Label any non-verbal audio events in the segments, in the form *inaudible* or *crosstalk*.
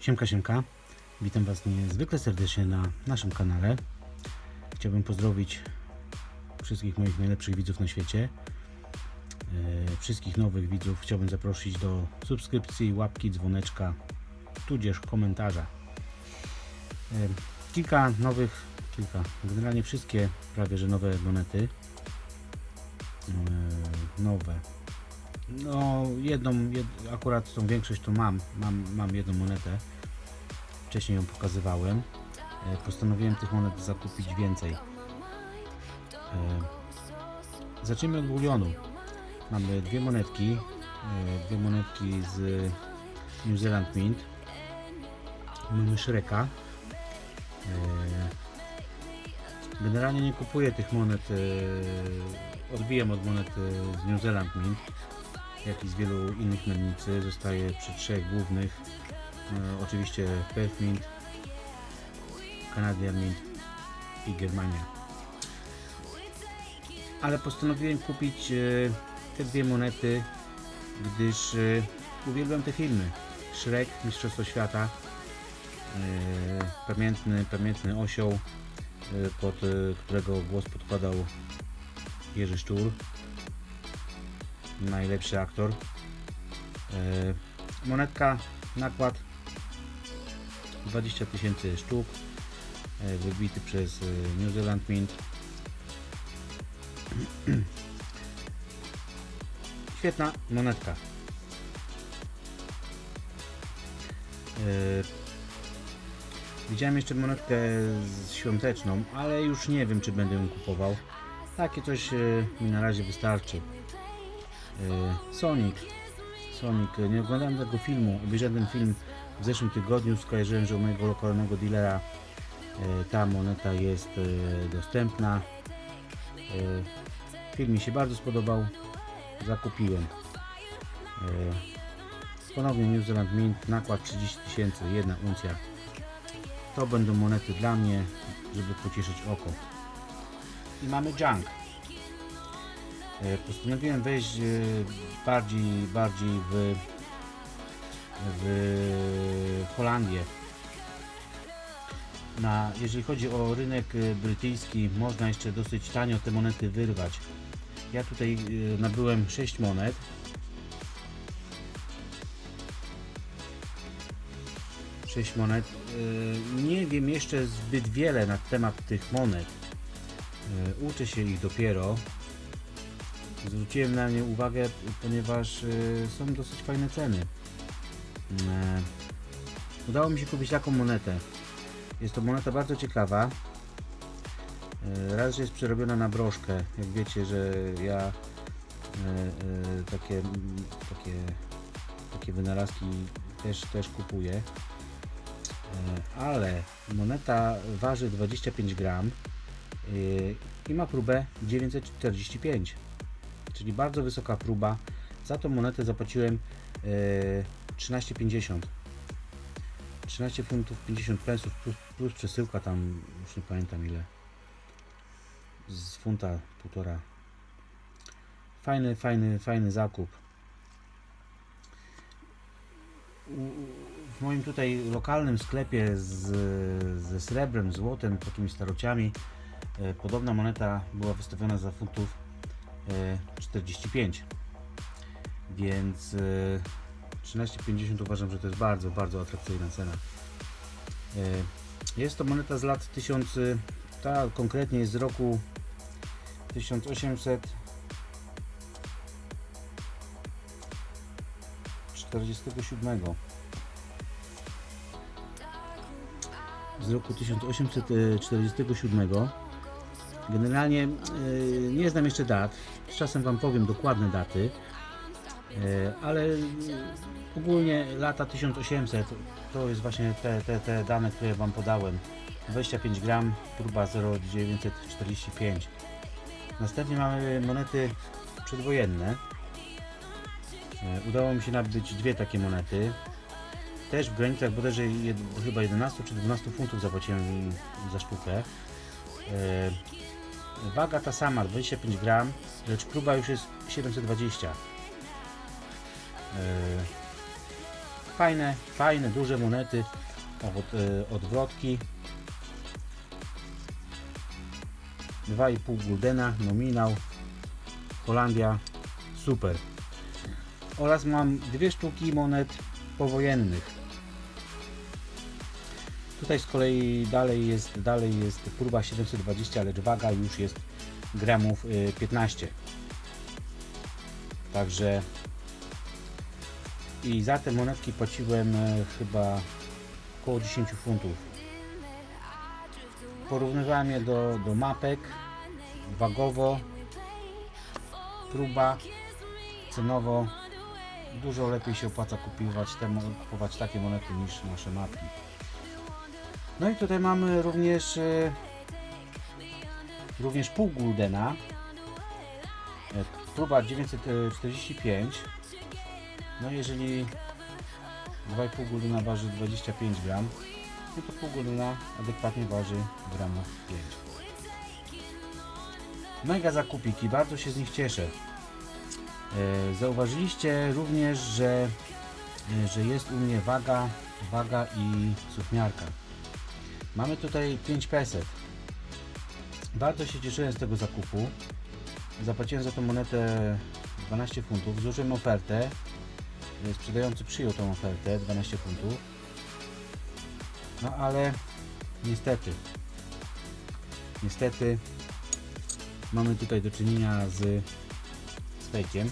Siemka, siemka. Witam Was niezwykle serdecznie na naszym kanale. Chciałbym pozdrowić wszystkich moich najlepszych widzów na świecie. E, Wszystkich nowych widzów chciałbym zaprosić do subskrypcji, łapki, dzwoneczka, tudzież komentarza. E, Kilka nowych, kilka, generalnie wszystkie prawie że nowe monety. E, Nowe. No, jedną, jed, akurat tą większość to mam. mam. Mam jedną monetę. Wcześniej ją pokazywałem. E, Postanowiłem tych monet zakupić więcej. E, Zacznijmy od bulionu. Mamy dwie monetki. e, Dwie monetki z New Zealand Mint. Mamy Shreka. Generalnie nie kupuję tych monet. Odbijam od monet z New Zealand Mint jak i z wielu innych mennicy. Zostaje przy trzech głównych. E, oczywiście Perth Mint, Canadian Mint i Germania. Ale postanowiłem kupić e, te dwie monety, gdyż e, uwielbiam te filmy. Shrek, Mistrzostwo Świata, e, pamiętny, pamiętny osioł, e, pod e, którego głos podkładał Jerzy Szczur najlepszy aktor. E, Monetka, nakład 20 tysięcy sztuk, e, wybity przez e, New Zealand Mint. *clears throat* Świetna monetka. Widziałem jeszcze monetkę świąteczną, ale już nie wiem, czy będę ją kupował. Takie coś mi na razie wystarczy. E, Sonic. Sonic. e, Nie oglądałem tego filmu. Obejrzałem ten film w zeszłym tygodniu. Skojarzyłem, że u mojego lokalnego dealera e, ta moneta jest dostępna. Film mi się bardzo spodobał. Zakupiłem. Ponownie New Zealand Mint. Nakład 30 tysięcy. Jedna uncja. To będą monety dla mnie, żeby pocieszyć oko. I mamy junk. E, Postanowiłem wejść e, bardziej, bardziej w, w Holandię. Na, jeżeli chodzi o rynek e, brytyjski, można jeszcze dosyć tanio te monety wyrwać. Ja tutaj nabyłem 6 monet. Sześć monet. Nie wiem jeszcze zbyt wiele na temat tych monet. Uczę się ich dopiero. Zwróciłem na nie uwagę, ponieważ y, są dosyć fajne ceny. E, udało mi się kupić taką monetę. Jest to moneta bardzo ciekawa. E, raz, że jest przerobiona na broszkę. Jak wiecie, że ja e, takie, takie, takie wynalazki też, też kupuję. Ale moneta waży 25 gram i ma próbę 945 czyli bardzo wysoka próba. Za tą monetę zapłaciłem e, 13,50 13 funtów 50 pensów plus, plus przesyłka tam już nie pamiętam ile. Z funta półtora. Fajny, fajny, fajny zakup. W moim tutaj lokalnym sklepie z, ze srebrem, złotem, takimi starociami e, podobna moneta była wystawiona za funtów e, 45 więc e, 13,50 uważam, że to jest bardzo, bardzo atrakcyjna cena. E, jest to moneta z lat 1000 e, ta konkretnie jest z roku 1800 47 z roku 1847 Generalnie e, nie znam jeszcze dat. Czasem Wam powiem dokładne daty. E, ale e, ogólnie lata 1800 to jest właśnie te, te, te dane, które Wam podałem. 25 gram, próba 0,945. Następnie mamy monety przedwojenne. E, Udało mi się nabyć dwie takie monety. Też w granicach bodajże chyba 11 czy 12 funtów zapłaciłem za sztukę. E, Waga ta sama, 25 gram, lecz próba już jest 720. Fajne, fajne, duże monety. Od, e, odwrotki. 2,5 guldena, nominał. Holandia, super. Oraz mam dwie sztuki monet powojennych. Tutaj z kolei dalej jest, dalej jest próba 720, lecz waga już jest gramów y, 15. Także i za te monetki płaciłem e, chyba około 10 funtów. Porównywałem je do, do mapek wagowo, próba cenowo dużo lepiej się opłaca kupować, te, kupować takie monety niż nasze mapki. No i tutaj mamy również e, również pół guldena. E, Próba 945. No jeżeli 2,5 guldena waży 25 gram, no to pół guldena adekwatnie waży gramów 5. Mega zakupiki, bardzo się z nich cieszę. E, Zauważyliście również, że, że jest u mnie waga, waga i sukniarka. Mamy tutaj 5 peset. Bardzo się cieszyłem z tego zakupu. Zapłaciłem za tą monetę 12 funtów. Złożyłem ofertę. E, Sprzedający przyjął tą ofertę 12 funtów. No ale niestety, niestety mamy tutaj do czynienia z, z fejkiem.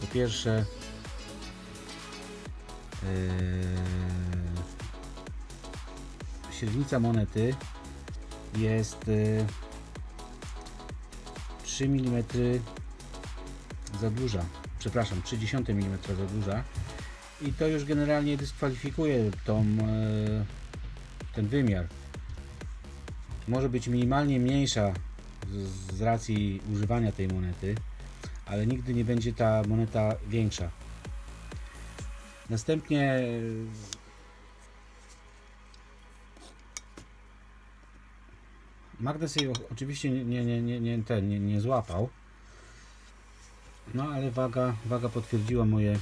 Po pierwsze Yy, średnica monety jest yy, 3 mm za duża. Przepraszam, 30 mm za duża. I to już generalnie dyskwalifikuje tą, yy, ten wymiar. Może być minimalnie mniejsza z, z racji używania tej monety, ale nigdy nie będzie ta moneta większa. Następnie Magnes jej oczywiście nie, nie, nie, nie, ten, nie, nie złapał. No ale waga, waga potwierdziła moje,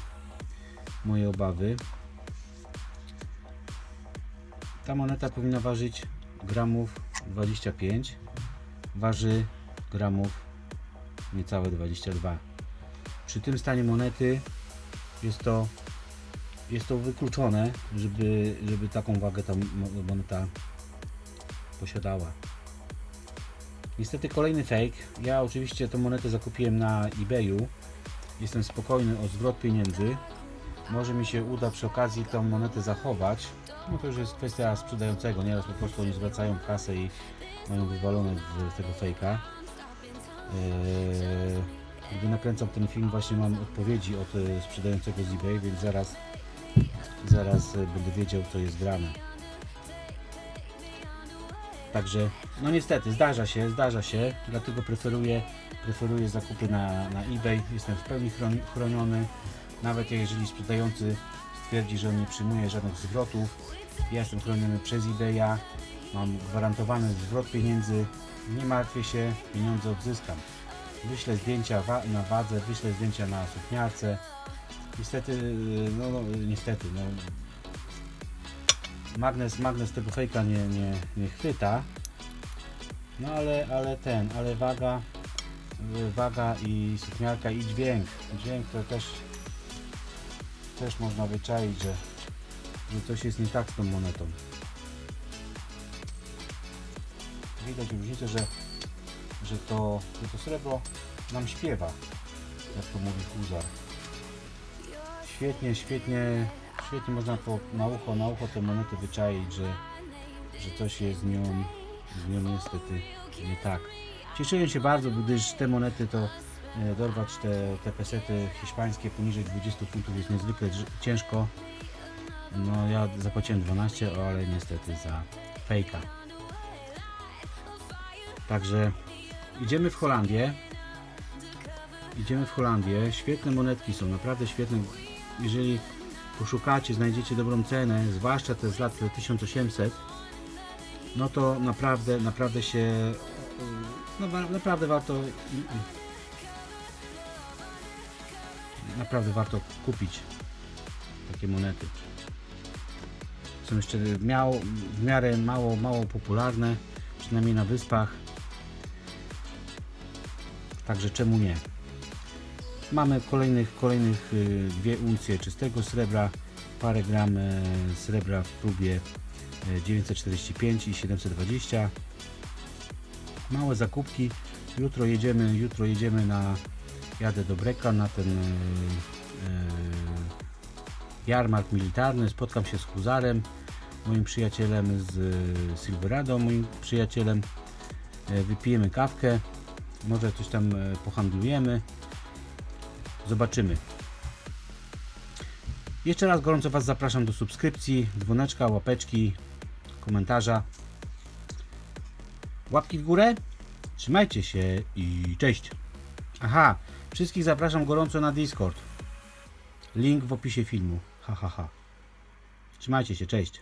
moje obawy. Ta moneta powinna ważyć gramów 25. Waży gramów niecałe 22. Przy tym stanie monety jest to jest to wykluczone, żeby, żeby taką wagę ta mo- moneta posiadała. Niestety kolejny fake. Ja oczywiście tę monetę zakupiłem na eBayu. Jestem spokojny o zwrot pieniędzy. Może mi się uda przy okazji tą monetę zachować. No to już jest kwestia sprzedającego. Nieraz po prostu oni zwracają kasę i mają wywalone w tego fejka. Eee, gdy nakręcam ten film właśnie mam odpowiedzi od e, sprzedającego z eBay, więc zaraz zaraz e, będę wiedział co jest grane. Także, no niestety, zdarza się, zdarza się, dlatego preferuję, preferuję zakupy na, na eBay. Jestem w pełni chron- chroniony, nawet jeżeli sprzedający stwierdzi, że on nie przyjmuje żadnych zwrotów. Ja jestem chroniony przez eBaya, mam gwarantowany zwrot pieniędzy, nie martwię się, pieniądze odzyskam. Wyślę zdjęcia wa- na wadze, wyślę zdjęcia na sukniarce, Niestety, no, no niestety, no. Magnes, magnes tego fejka nie, nie, nie chwyta. No ale, ale ten, ale waga, waga i sukniarka i dźwięk. Dźwięk to też, też można wyczaić, że, że coś jest nie tak z tą monetą. Widać różnicę, że, że, to, że to srebro nam śpiewa, jak to mówi Huzar świetnie, świetnie, świetnie można po, na ucho, na ucho te monety wyczaić, że, że coś jest z nią, z nią niestety nie tak. Cieszyłem się bardzo, gdyż te monety to e, dorwać te, te pesety hiszpańskie poniżej 20 funtów jest niezwykle ciężko. No ja zapłaciłem 12, ale niestety za fejka. Także idziemy w Holandię. Idziemy w Holandię. Świetne monetki są, naprawdę świetne. Jeżeli poszukacie, znajdziecie dobrą cenę, zwłaszcza te z lat 1800, no to naprawdę, naprawdę się, no naprawdę warto, naprawdę warto kupić takie monety. Są jeszcze miało, w miarę mało, mało popularne, przynajmniej na wyspach. Także czemu nie? Mamy kolejnych, kolejnych y, dwie uncje czystego srebra, parę gram e, srebra w próbie e, 945 i 720. Małe zakupki. Jutro jedziemy, jutro jedziemy na jadę do Breka na ten e, e, jarmark militarny. Spotkam się z Huzarem, moim przyjacielem z e, Silverado, moim przyjacielem. E, wypijemy kawkę, może coś tam e, pohandlujemy. Zobaczymy. Jeszcze raz gorąco Was zapraszam do subskrypcji, dzwoneczka, łapeczki, komentarza. Łapki w górę. Trzymajcie się i cześć. Aha, wszystkich zapraszam gorąco na Discord. Link w opisie filmu. Ha ha ha. Trzymajcie się, cześć.